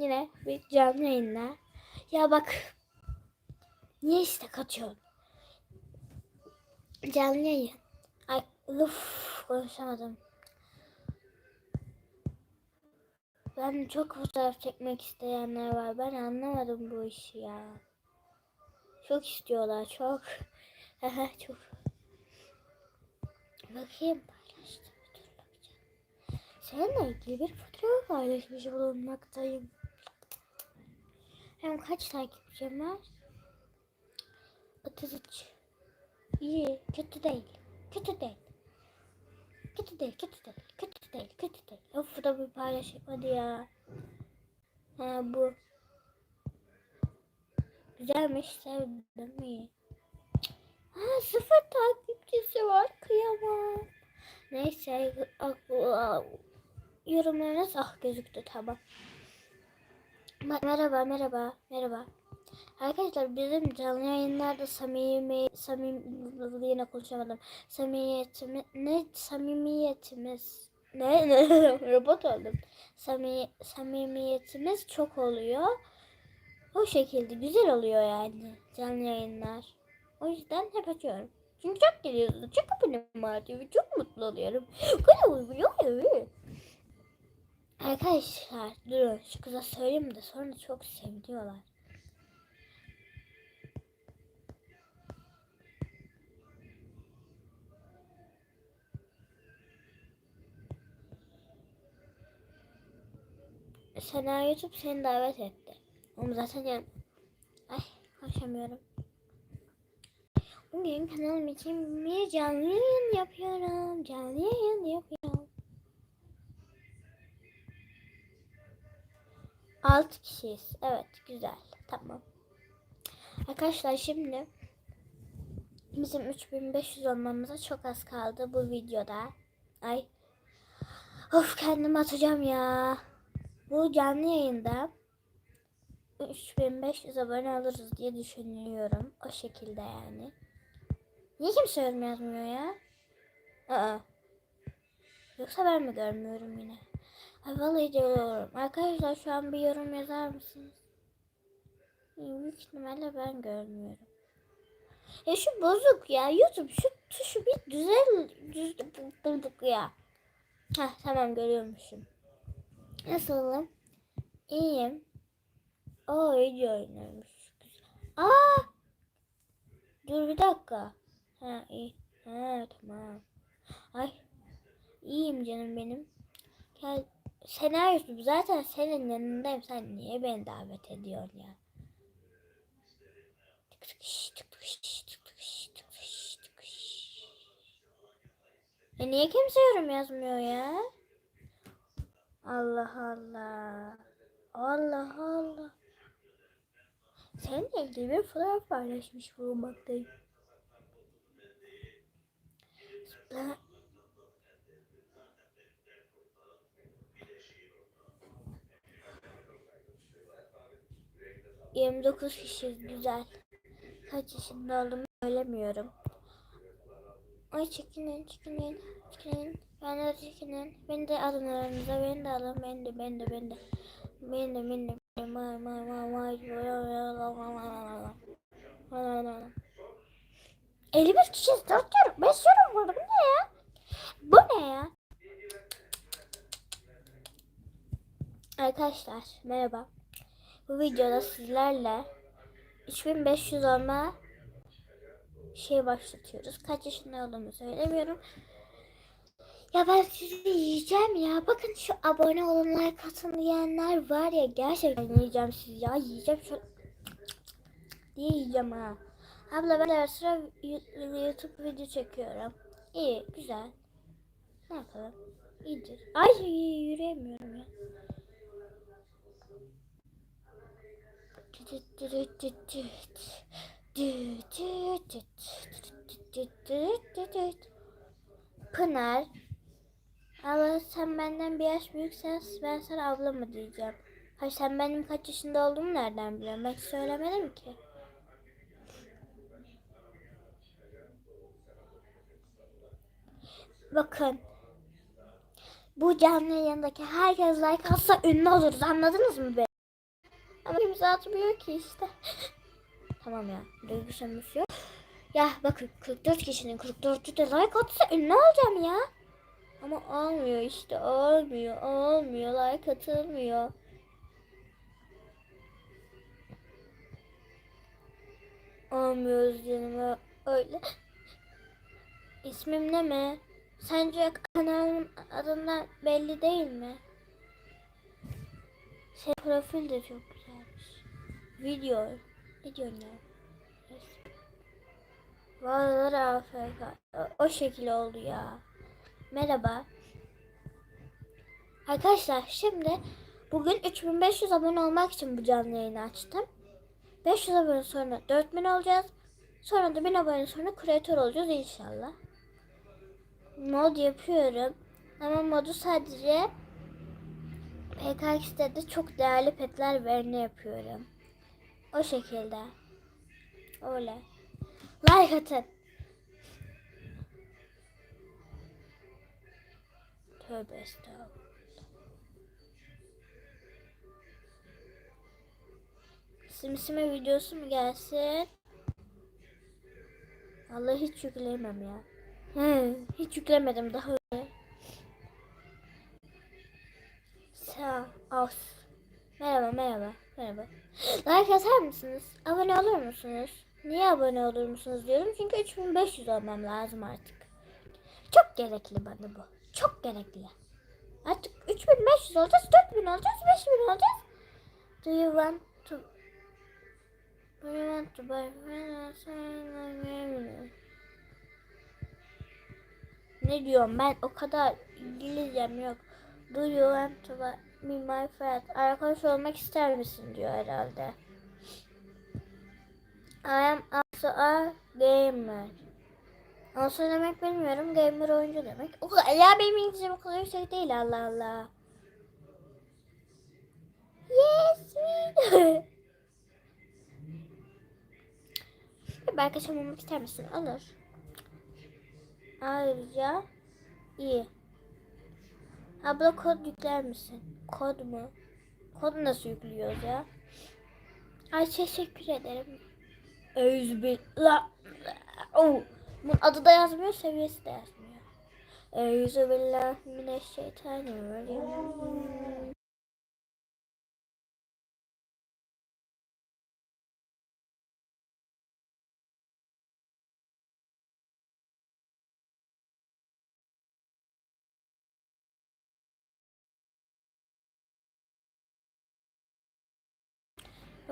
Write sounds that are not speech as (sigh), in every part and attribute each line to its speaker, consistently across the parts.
Speaker 1: Yine bir canlı yayınla. Ya bak. Niye istek atıyorsun? Canlı yayın. Ay uf konuşamadım. Ben çok fotoğraf çekmek isteyenler var. Ben anlamadım bu işi ya. Çok istiyorlar çok. (laughs) çok. Bakayım paylaştım. Seninle ilgili bir fotoğraf paylaşmış bulunmaktayım. Hem kaç takipçim var? 33. İyi, kötü değil. Kötü değil. Kötü değil, kötü değil, kötü değil, kötü değil. Of da bir paylaşım hadi ya. Ha bu. Güzelmiş, sevdim iyi. Ha sıfır takipçisi var, kıyamam. Neyse, yorumlarınız ah gözüktü tamam. Merhaba, merhaba, merhaba. Arkadaşlar bizim canlı yayınlarda samimi samimi yine konuşamadım. Samimiyetimiz ne samimiyetimiz ne (laughs) robot oldum. Samimi, samimiyetimiz çok oluyor. O şekilde güzel oluyor yani canlı yayınlar. O yüzden hep açıyorum. Çünkü çok geliyorsunuz. Çok abonem var diyor. Çok mutlu oluyorum. (gasps) Arkadaşlar durun şu kıza söyleyeyim de sonra çok seviniyorlar. Sena YouTube seni davet etti. Onu zaten yani... Ay konuşamıyorum. Bugün kanalım için bir canlı yayın yapıyorum. Canlı yayın yapıyorum. 6 kişiyiz. Evet güzel. Tamam. Arkadaşlar şimdi bizim 3500 olmamıza çok az kaldı bu videoda. Ay. Of kendimi atacağım ya. Bu canlı yayında 3500 abone alırız diye düşünüyorum. O şekilde yani. Niye kimse yorum yazmıyor ya? Aa. Yoksa ben mi görmüyorum yine? Ay vallahi diyorum. Arkadaşlar şu an bir yorum yazar mısınız? Büyük ihtimalle ben görmüyorum. Ya şu bozuk ya. YouTube şu tuşu bir güzel düz bulduk ya. Heh tamam görüyormuşum. Nasılım? İyiyim. O video oynuyormuş. Aa! Dur bir dakika. Ha iyi. Ha tamam. Ay. İyiyim canım benim. Gel. Senaryosu zaten senin yanındayım. Sen niye beni davet ediyorsun ya? Ya niye kimse yorum yazmıyor ya? Allah Allah. Allah Allah. Seninle ilgili bir fotoğraf paylaşmış bulunmaktayım. 29 kişi güzel. Kaç yaşında olduğumu söylemiyorum. Ay çekinin çekinin çekinin. Ben de çekinin. Beni de alın aranıza. Beni de alın. Beni de beni de beni de. Beni de beni de. May may may may. 51 kişiyiz. 4 yorum. 5 yorum var. Bu ne ya? Bu ne ya? Arkadaşlar merhaba. Bu videoda sizlerle 3500 olma şey başlatıyoruz. Kaç yaşında olduğumu söylemiyorum. Ya ben sizi yiyeceğim ya. Bakın şu abone olunlar katın diyenler var ya. Gerçekten yiyeceğim sizi ya. Yiyeceğim şu diye yiyeceğim ha. Abla ben ara sıra YouTube video çekiyorum. İyi, güzel. Ne yapalım? İyidir. Ay yürüyemiyorum ya. Pınar. Abla sen benden bir yaş büyüksen ben sana abla mı diyeceğim. Hayır sen benim kaç yaşında olduğumu nereden biliyorsun? Ben söylemedim ki. Bakın. Bu canlı yayındaki herkes like atsa ünlü oluruz anladınız mı be? Ama kimse atmıyor ki işte. (laughs) tamam ya. Duygu sömürüsü yok. Ya bakın 44 kişinin 44'ü de like atsa ünlü olacağım ya. Ama olmuyor işte olmuyor olmuyor like atılmıyor. Olmuyoruz yanıma öyle. İsmim ne mi? Sence kanalın adından belli değil mi? Şey profil de çok. Video. Ne diyorsun ya? Vallahi AFK. O, o şekil oldu ya. Merhaba. Arkadaşlar şimdi bugün 3500 abone olmak için bu canlı yayını açtım. 500 abone sonra 4000 olacağız. Sonra da 1000 abone sonra kreatör olacağız inşallah. Mod yapıyorum. Ama modu sadece PKX'de de çok değerli petler verine yapıyorum. O şekilde. Öyle. Like atın. Tövbe estağfurullah. Simsime videosu mu gelsin? Vallahi hiç yükleyemem ya. He, hiç yüklemedim daha öyle. Sağ os. Merhaba merhaba merhaba. Like atar mısınız? Abone olur musunuz? Niye abone olur musunuz diyorum. Çünkü 3500 olmam lazım artık. Çok gerekli bana bu. Çok gerekli. Artık 3500 olacağız, 4000 olacağız, 5000 olacağız. Do you want to Do you want to buy Ne diyorum ben o kadar İngilizcem yok. Do you want to buy me my friend? Arkadaş olmak ister misin diyor herhalde. I am also a gamer. Also demek bilmiyorum. Gamer oyuncu demek. O kadar, ya benim İngilizcem o kadar yüksek değil Allah Allah. Yes me. (laughs) Arkadaşım olmak ister misin? Olur. Ayrıca iyi. Abla kod yükler misin? Kod mu? Kod nasıl yüklüyoruz ya? Ay teşekkür ederim. Özbillah. Oh. Bunun adı da yazmıyor, seviyesi de yazmıyor. Euzubillahimineşşeytanirracim.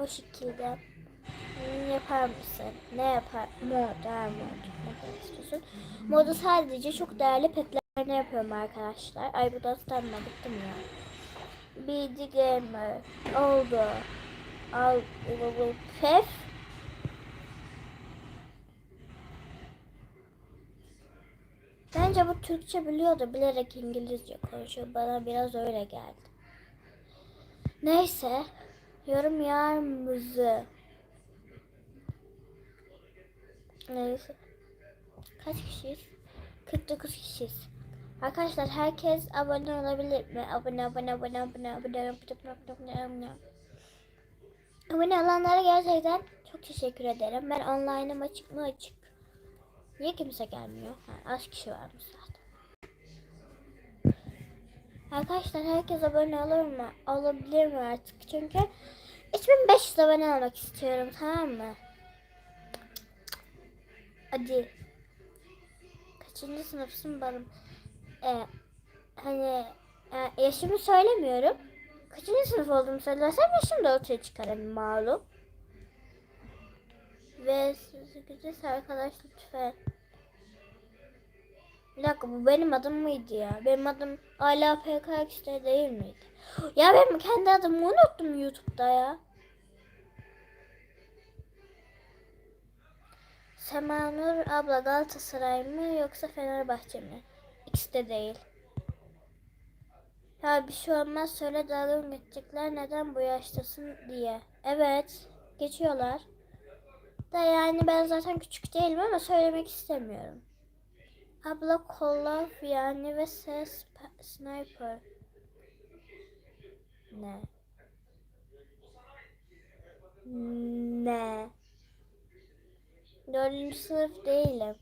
Speaker 1: O şekilde yapar mısın? Ne yapar? Mod, her mod. Kadar istiyorsun? Modu sadece çok değerli petlerine yapıyorum arkadaşlar. Ay bu da stanma bıktım ya. BD Gamer oldu. Al Pef. Bence bu Türkçe biliyordu. Bilerek İngilizce konuşuyor. Bana biraz öyle geldi. Neyse. Yorum yer mızı. Neyse. Kaç kişiyiz? 49 kişiyiz. Arkadaşlar herkes abone olabilir mi? Abone abone abone abone abone abone abone abone Abone olanlara gerçekten çok teşekkür ederim. Ben online'ım açık mı açık. Niye kimse gelmiyor? Ha, az kişi varmış zaten. Arkadaşlar herkes abone olur mu? Olabilir mi artık? Çünkü 3500 abone olmak istiyorum tamam mı? Hadi. Kaçıncı sınıfsın balım? Ee, hani e, yaşımı söylemiyorum. Kaçıncı sınıf olduğumu söylersem yaşım da ortaya çıkarım malum. Ve siz arkadaş lütfen. Bir dakika bu benim adım mıydı ya? Benim adım hala PKX'de değil miydi? Ya benim kendi adımı unuttum YouTube'da ya. Semanur abla Galatasaray mı yoksa Fenerbahçe mi? İkisi de değil. Ya bir şey olmaz söyle dalga geçecekler neden bu yaştasın diye. Evet geçiyorlar. Da yani ben zaten küçük değilim ama söylemek istemiyorum. Abla kolla yani ve ses sniper. Ne? Ne? Dördüncü sınıf değilim.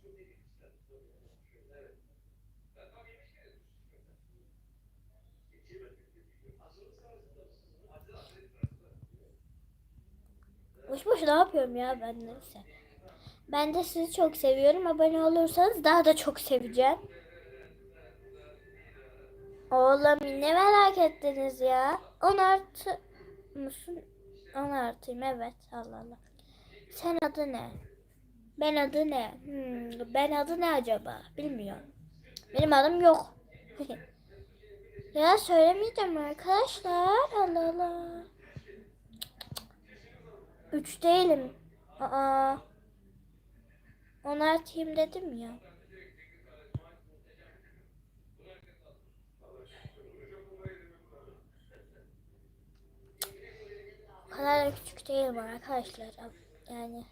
Speaker 1: Boş boş ne yapıyorum ya ben neyse. Ben de sizi çok seviyorum. Abone olursanız daha da çok seveceğim. Oğlum ne merak ettiniz ya? 10 artı musun? 10 artıyım evet. Allah Allah. Sen adı ne? Ben adı ne? Hmm, ben adı ne acaba? Bilmiyorum. Benim adım yok. (laughs) ya söylemeyeceğim arkadaşlar. Allah Allah. Üç değilim. Aa. On artıyım dedim ya. O kadar da küçük değilim arkadaşlar. Yani.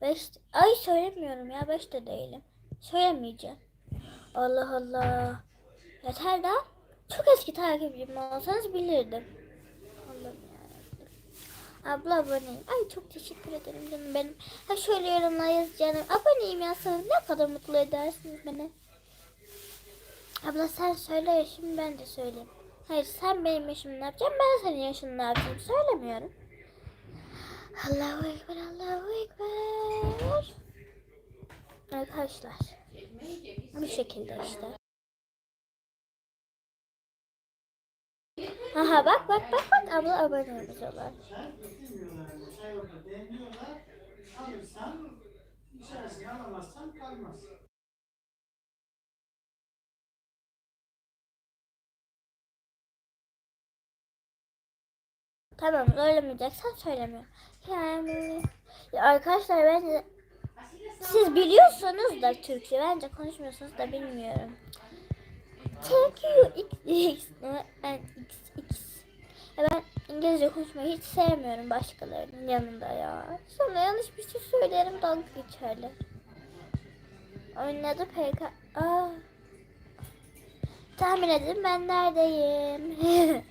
Speaker 1: Beş, ay söylemiyorum ya. Beş de değilim. Söylemeyeceğim. Allah Allah. Yeter de. Çok eski takipçim olsanız bilirdim. Abla aboneyim. Ay çok teşekkür ederim canım benim. Ha şöyle yorumlar yaz canım. Aboneyim yazsanız ne kadar mutlu edersiniz beni. Abla sen söyle ya şimdi ben de söyleyeyim. Hayır sen benim yaşımı ne yapacaksın ben senin yaşını ne yapayım söylemiyorum. Allahu Ekber Allahu Ekber. Arkadaşlar bu şekilde işte. Aha bak bak bak bak abla abone
Speaker 2: kalmaz.
Speaker 1: Tamam söylemeyeceksen söylemiyorum. Yani ya arkadaşlar bence siz biliyorsunuz da Türkçe bence konuşmuyorsunuz da bilmiyorum. Thank you X X and X X. Ya ben İngilizce konuşmayı hiç sevmiyorum başkalarının yanında ya. Sonra yanlış bir şey söylerim dalga geçerler. Oynadı PK. Aa. Tahmin edin ben neredeyim? (laughs)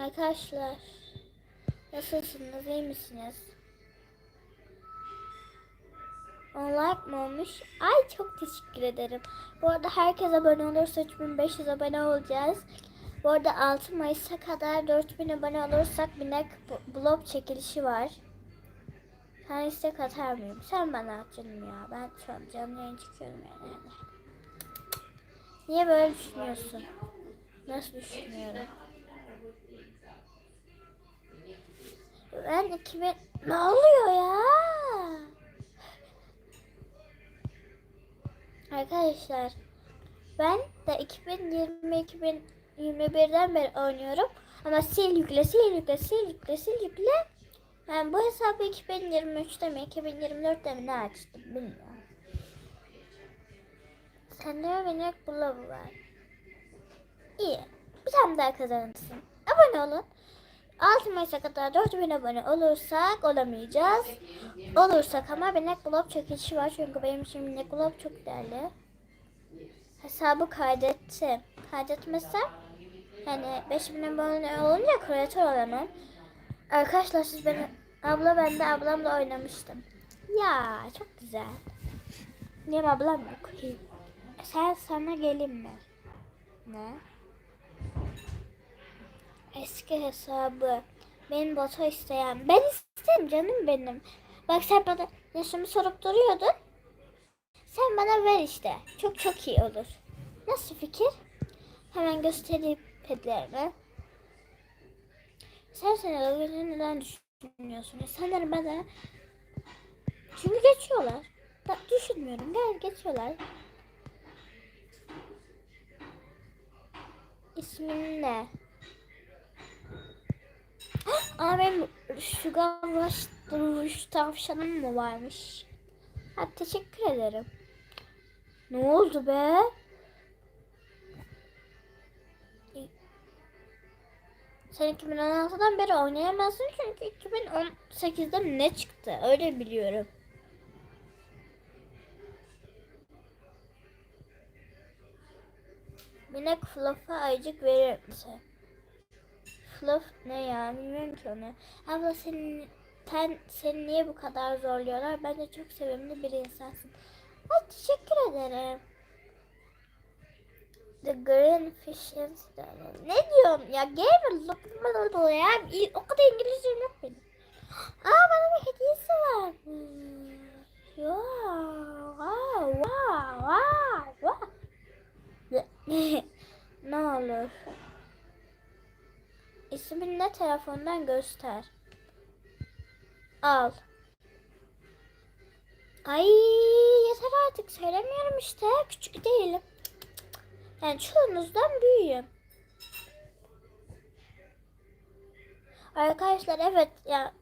Speaker 1: Arkadaşlar nasılsınız iyi misiniz? Like mı olmuş? Ay çok teşekkür ederim. Bu arada herkes abone olursa 3500 abone olacağız. Bu arada 6 Mayıs'a kadar 4000 abone olursak binek blog çekilişi var. Sen istek atar mıyım? Sen bana at canım ya. Ben şu an canlı yayın çıkıyorum yani. Niye böyle düşünüyorsun? Nasıl düşünüyorum? Ben 2000... Ne oluyor ya? Arkadaşlar ben de 2020-2021'den beri oynuyorum. Ama sil yükle, sil yükle, sil yükle, sil yükle. Ben bu hesabı 2023'te mi, 2024'te mi ne açtım bilmiyorum. Sende mi minik bulavı var? İyi. Bir tane daha kazanırsın. Abone olun. 6 Mayıs'a kadar 4000 abone olursak olamayacağız. Olursak ama binek blog çekilişi var. Çünkü benim için binek blog çok değerli. Hesabı kaydettim. Kaydetmezsem yani 5000 abone olunca kreatör olamam. Arkadaşlar siz beni abla ben de ablamla oynamıştım. Ya çok güzel. Benim ablam yok. Sen sana gelin mi? Ne? Eski hesabı. Benim botu isteyen. Ben isterim canım benim. Bak sen bana yaşımı sorup duruyordun. Sen bana ver işte. Çok çok iyi olur. Nasıl fikir? Hemen göstereyim pederimi. Sen sen neden düşünüyorsun? Sanırım bana çünkü geçiyorlar. Da, düşünmüyorum. Gel geçiyorlar. İsmin ne? Aa benim Sugar Rush, Rush tavşanım mı varmış? Ha, teşekkür ederim. Ne oldu be? Sen 2016'dan beri oynayamazsın çünkü 2018'de ne çıktı? Öyle biliyorum. Minik Fluff'a ayıcık verir misin? Fluff ne ya bilmiyorum ki onu. Abla senin sen, seni niye bu kadar zorluyorlar? Bence çok sevimli bir insansın. Ay teşekkür ederim. The Green Fish Incident. Ne diyorum ya? Gamer lokmalı ya. O kadar İngilizcem yok benim. Aa bana bir hediyesi var. Wow, wow, wow, wow. ne (laughs) olur. İsmin ne telefondan göster. Al. Ay yeter artık söylemiyorum işte. Küçük değilim. Yani çoğunuzdan büyüğüm. Arkadaşlar evet ya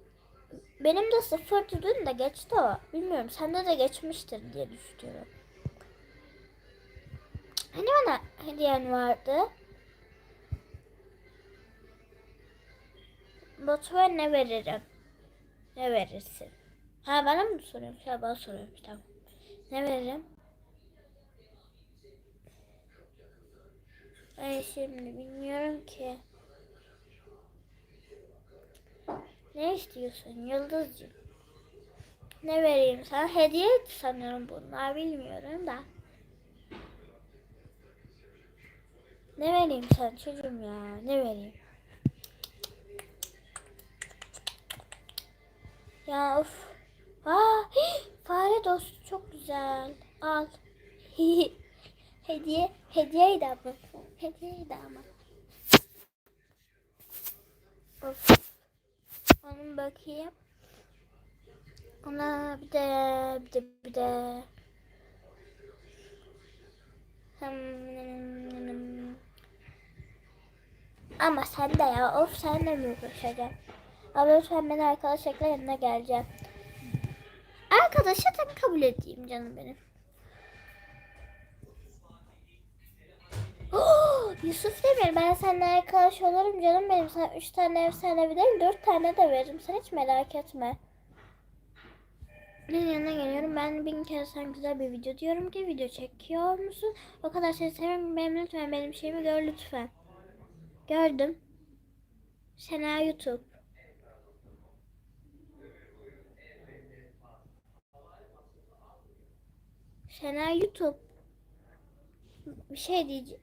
Speaker 1: benim de sıfırdı dün de geçti o. Bilmiyorum sende de geçmiştir diye düşünüyorum. Hani bana hediyen vardı? Batu'ya ne veririm? Ne verirsin? Ha bana mı soruyormuş? Ha bana soruyormuş tamam. Ne veririm? Ben şimdi bilmiyorum ki. Ne istiyorsun Yıldızcığım? Ne vereyim sana? Hediye sanıyorum bunlar bilmiyorum da. Ne vereyim sana çocuğum ya? Ne vereyim? Ya of. Aa, fare dostu çok güzel. Al. (laughs) hediye, hediyeydi ama. Hediyeydi ama. Of. Onun bakayım. Ona bir de bir de bir de. Hmm. Ama sen de ya of sen de mi uğraşacaksın? Abla lütfen beni arkadaşlıkla yanına geleceğim. Arkadaşa tabii kabul edeyim canım benim. Oh, Yusuf Demir ben seninle arkadaş olurum canım benim. Sana üç tane efsane bir değil dört tane de veririm. Sen hiç merak etme. Senin yanına geliyorum. Ben bin kere sen güzel bir video diyorum ki video çekiyor musun? O kadar seni seviyorum. Benim lütfen benim şeyimi gör lütfen. Gördüm. Sena YouTube. Sena YouTube. Bir şey diyeceğim.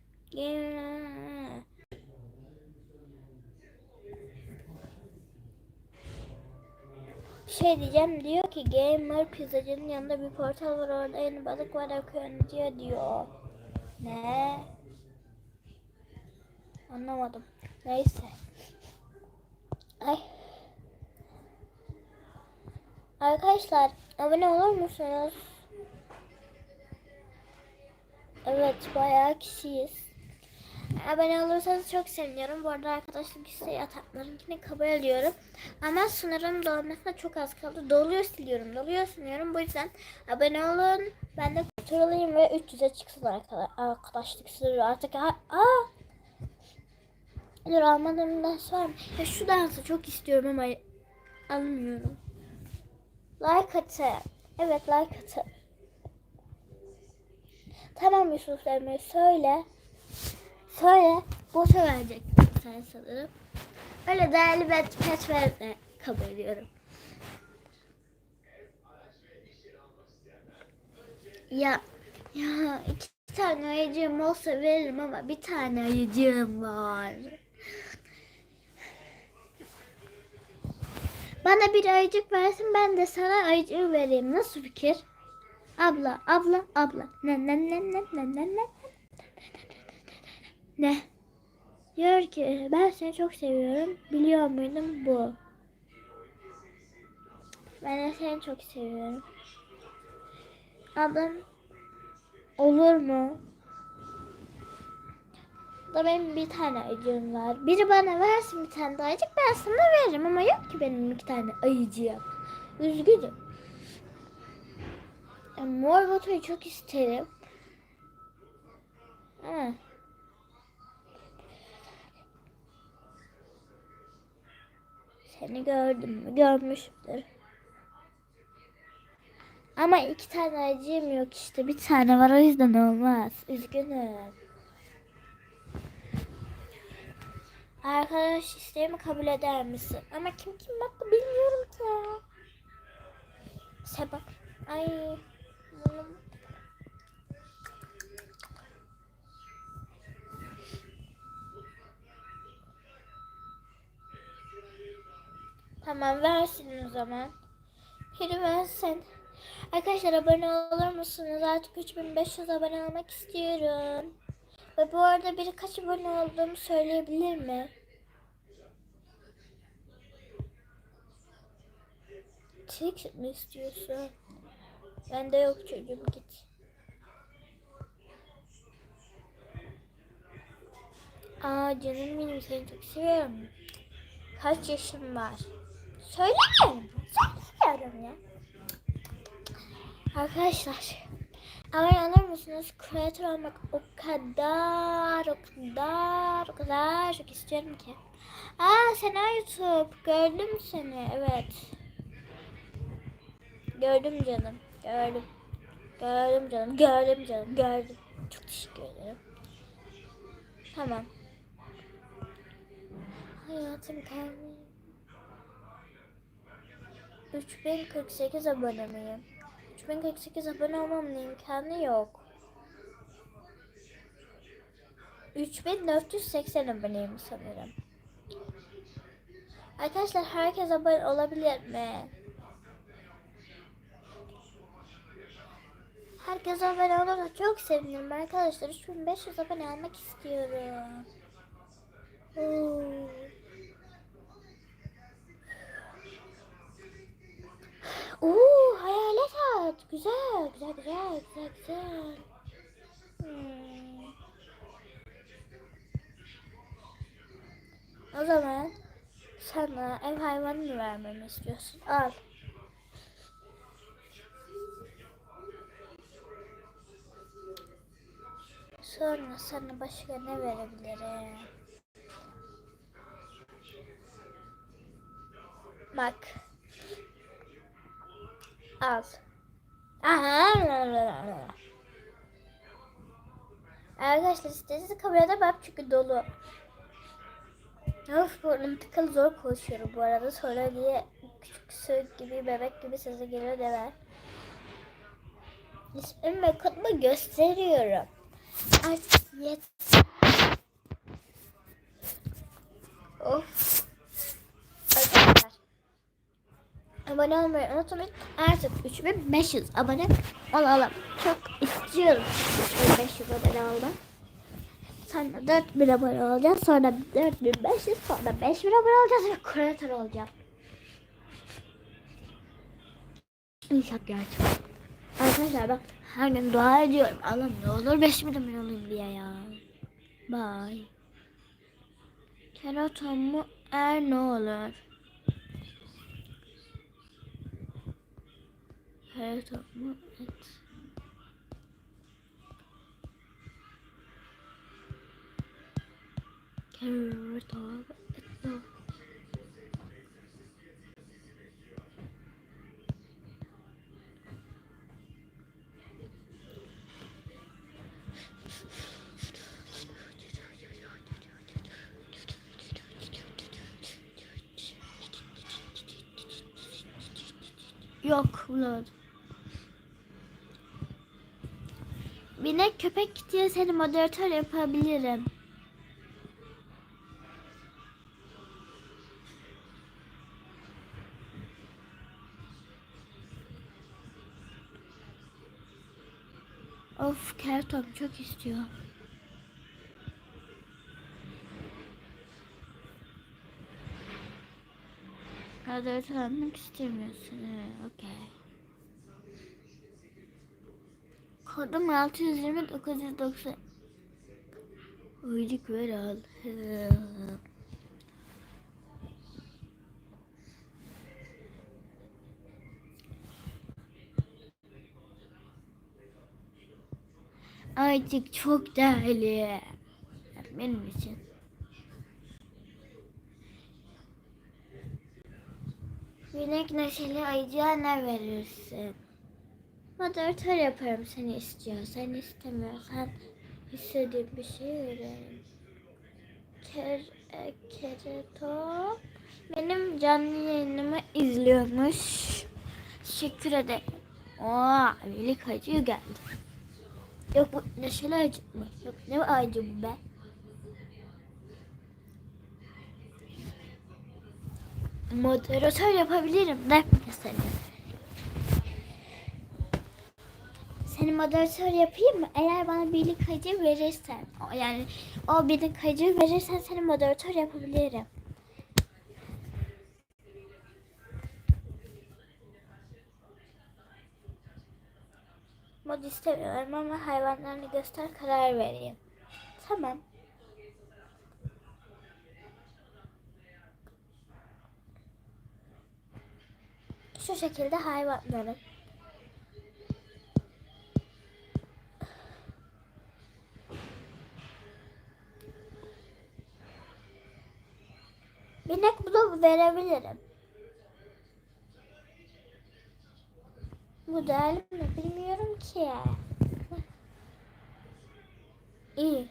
Speaker 1: Şey diyeceğim diyor ki gamer pizzacının yanında bir portal var orada yeni balık var akıyor diyor diyor. Ne? Anlamadım. Neyse. Ay. Arkadaşlar abone olur musunuz? Evet bayağı kişiyiz. Abone olursanız çok seviniyorum. Bu arada arkadaşlık isteği atanlarınkini kabul ediyorum. Ama sınırın dolmasına çok az kaldı. Doluyor siliyorum, doluyor siliyorum. Bu yüzden abone olun. Ben de kontrol alayım ve 300'e çıksın arkadaş, arkadaşlık sınırı. Artık ha, aa! Dur almadığım ders var mı? Ya şu dansı çok istiyorum ama almıyorum. Like atın. Evet like atın. Tamam Yusuf Emre söyle. Söyle. Boşa verecektin sen sanırım. Öyle değerli bet pet verme kabul ediyorum. Ya ya iki tane ayıcığım olsa veririm ama bir tane ayıcığım var. Bana bir ayıcık versin ben de sana ayıcığı vereyim. Nasıl fikir? Abla, abla, abla. Ne ne ne ne ne ne ne. Ne? Diyor ki ben seni çok seviyorum. Biliyor muydun bu? Ben de seni çok seviyorum. Ablam olur mu? Da benim bir tane ayıcığım var. Biri bana versin bir tane daha ben sana veririm ama yok ki benim iki tane ayıcığım. Üzgünüm. E, mor botoyu çok isterim. Ha. Seni gördüm mü? Görmüşümdür. Ama iki tane acım yok işte. Bir tane var o yüzden olmaz. Üzgünüm. Arkadaş isteğimi kabul eder misin? Ama kim kim baktı bilmiyorum ki ya. Sebep. Ay. Tamam versin o zaman. Biri versin. Arkadaşlar abone olur musunuz? Artık 3500 abone olmak istiyorum. Ve bu arada biri kaç abone olduğumu söyleyebilir mi? Trick mi istiyorsun? Bende yok çocuğum git. Aa canım benim seni çok seviyorum. Kaç yaşın var? Söylemiyorum. Söylemiyorum ya. Arkadaşlar abone olur musunuz? Kreatör olmak o kadar o kadar o kadar çok istiyorum ki. Aa Sena YouTube gördüm seni evet. Gördüm canım gördüm. Gördüm canım gördüm canım gördüm. Çok teşekkür ederim. Tamam. Hayatım kalmıyor. 3048 abone miyim? 3048 abone olmamın imkanı yok. 3480 aboneyim sanırım. Arkadaşlar herkes abone olabilir mi? Herkes abone olursa çok sevinirim arkadaşlar. 3500 abone almak istiyorum. Oo. Oo, hayalet at. Güzel, güzel, güzel, güzel, güzel. Hmm. O zaman sana ev hayvanı mı vermemi istiyorsun? Al. Sonra sana başka ne verebilirim? Bak. Al. Aha. Arkadaşlar sitesi kabul edemem çünkü dolu. Of burnum tıkalı zor konuşuyorum bu arada. Sonra diye küçük sök gibi bebek gibi sesi geliyor dever. İsmimi ve kodumu gösteriyorum. Artık yet. Of. Arkadaşlar. Abone olmayı unutmayın. Artık 3500 abone olalım. Çok istiyorum. 3500 abone olmak. Sonra 4000 abone olacağız. Sonra 4500 sonra 5000 abone olacağız ve kreatör olacağım. İnşallah gerçek. Arkadaşlar bak her gün dua ediyorum. Allah'ım ne olur 5000 abone olayım diye ya. Bye. Keraton mu er ne olur? Keraton mu et? Keraton et ne olur? Bulamadım. Binek köpek diye seni moderatör yapabilirim. Of Kerton çok istiyor. Moderatör olmak istemiyorsun. Evet, okey. Kodum 620 990. Uyuduk ver al. Artık çok değerli. Benim için. Binek neşeli ayıcığa ne verirsin? Moderatör yaparım seni istiyor. Sen istemiyorsan istediğin bir şey veririm. Ker Kereto benim canlı yayınımı izliyormuş. Teşekkür ederim. Oo, Melik Hacı geldi. Yok bu Neşeli Hacı mı? Yok ne acı bu be? Moderatör yapabilirim de seni. Seni moderatör yapayım mı? Eğer bana birlik hacı verirsen, yani o birlik hacı verirsen seni moderatör yapabilirim. Mod istemiyorum ama hayvanlarını göster karar vereyim. Tamam. Şu şekilde hayvanları. Binek bulup verebilirim. Bu değerli mi bilmiyorum ki. İyi.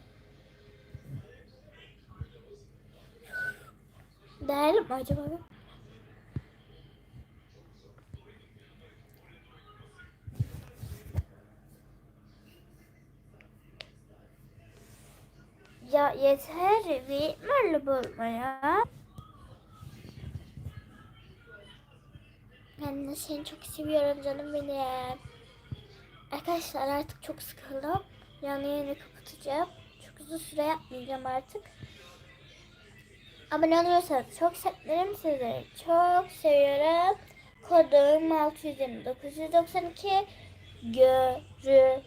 Speaker 1: Değerli mi acaba? Ya yeter böyle bulmaya. Ben de seni çok seviyorum canım benim. Arkadaşlar artık çok sıkıldım. Yani yayını kapatacağım. Çok uzun süre yapmayacağım artık. Abone oluyorsanız çok sevinirim sizleri. Çok seviyorum. Kodum 62992. Görüşürüz.